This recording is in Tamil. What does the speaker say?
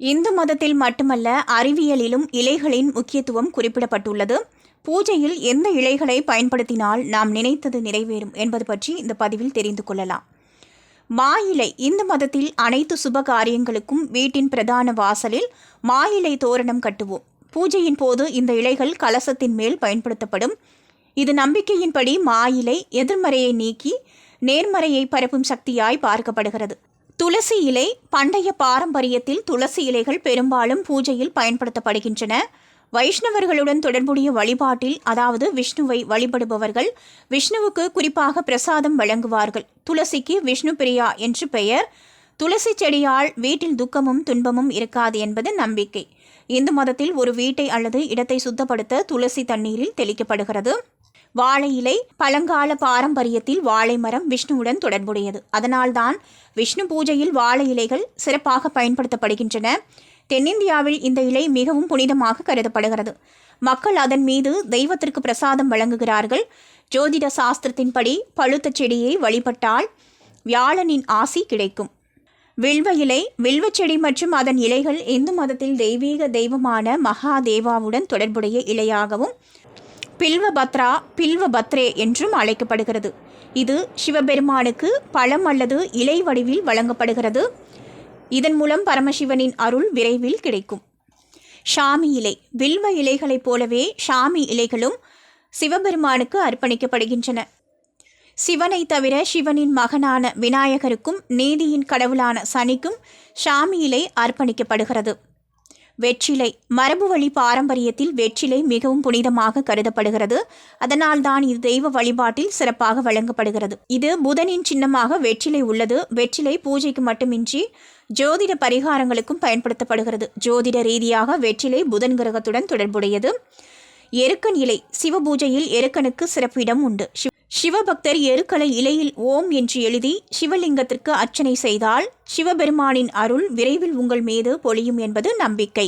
இந்து மதத்தில் மட்டுமல்ல அறிவியலிலும் இலைகளின் முக்கியத்துவம் குறிப்பிடப்பட்டுள்ளது. பூஜையில் எந்த இலைகளை பயன்படுத்தினால் நாம் நினைத்தது நிறைவேறும் என்பது பற்றி இந்த பதிவில் தெரிந்து கொள்ளலாம். மா இலை இந்து மதத்தில் அனைத்து சுப காரியங்களுக்கும் வீட்டின் பிரதான வாசலில் மா இலை தோரணம் கட்டுவோம். பூஜையின் போது இந்த இலைகள் கலசத்தின் மேல் பயன்படுத்தப்படும். இது நம்பிக்கையின்படி மா இலை எதிர்மறையை நீக்கி நேர்மறையை பரப்பும் சக்தியாய் பார்க்கப்படுகிறது. துளசி இலை பண்டைய பாரம்பரியத்தில் துளசி இலைகள் பெரும்பாலும் பூஜையில் பயன்படுத்தப்படுகின்றன. வைஷ்ணவர்களுடன் தொடர்புடைய வழிபாட்டில் அதாவது விஷ்ணுவை வழிபடுபவர்கள் விஷ்ணுவுக்கு குறிப்பாக பிரசாதம் வழங்குவார்கள். துளசிக்கு விஷ்ணு பிரியா என்று பெயர். துளசி செடியால் வீட்டில் துக்கமும் துன்பமும் இருக்காது என்பது நம்பிக்கை. இந்து மதத்தில் ஒரு வீட்டை அல்லது இடத்தை சுத்தப்படுத்த துளசி தண்ணீரில் தெளிக்கப்படுகிறது. வாழை இலை பழங்கால பாரம்பரியத்தில் வாழை மரம் விஷ்ணுவுடன் தொடர்புடையது. அதனால்தான் விஷ்ணு பூஜையில் வாழை இலைகள் சிறப்பாக பயன்படுத்தப்படுகின்றன. தென்னிந்தியாவில் இந்த இலை மிகவும் புனிதமாக கருதப்படுகிறது. மக்கள் அதன் மீது தெய்வத்திற்கு பிரசாதம் வழங்குகிறார்கள். ஜோதிட சாஸ்திரத்தின்படி பழுத்த செடியை வழிபட்டால் வியாழனின் ஆசி கிடைக்கும். வில்வ இலை வில்வச் செடி மற்றும் அதன் இலைகள் இந்து மதத்தில் தெய்வீக தெய்வமான மகாதேவாவுடன் தொடர்புடைய இலையாகவும் பில்வபத்ரா பில்வபத்ரே என்றும் அழைக்கப்படுகிறது. இது சிவபெருமானுக்கு பழம் அல்லது இலை வடிவில் வழங்கப்படுகிறது. இதன் மூலம் பரமசிவனின் அருள் விரைவில் கிடைக்கும். ஷாமி இலை வில்வ இலைகளைப் போலவே ஷாமி இலைகளும் சிவபெருமானுக்கு அர்ப்பணிக்கப்படுகின்றன. சிவனை தவிர சிவனின் மகனான விநாயகருக்கும் நீதியின் கடவுளான சனிக்கும் ஷாமி இலை அர்ப்பணிக்கப்படுகிறது. வெற்றிலை மரபு வழி பாரம்பரியத்தில் வெற்றிலை மிகவும் புனிதமாக கருதப்படுகிறது. அதனால்தான் இது தெய்வ வழிபாட்டில் சிறப்பாக வழங்கப்படுகிறது. இது புதனின் சின்னமாக வெற்றிலை உள்ளது. வெற்றிலை பூஜைக்கு மட்டுமின்றி ஜோதிட பரிகாரங்களுக்கும் பயன்படுத்தப்படுகிறது. ஜோதிட ரீதியாக வெற்றிலை புதன் கிரகத்துடன் தொடர்புடையது. எருக்கன் இலை சிவ பூஜையில் எருக்கனுக்கு சிறப்பு இடம் உண்டு. சிவபக்தர் எருக்களை இலையில் ஓம் என்று எழுதி சிவலிங்கத்திற்கு அர்ச்சனை செய்தால் சிவபெருமானின் அருள் விரைவில் உங்கள் மீது பொழியும் என்பது நம்பிக்கை.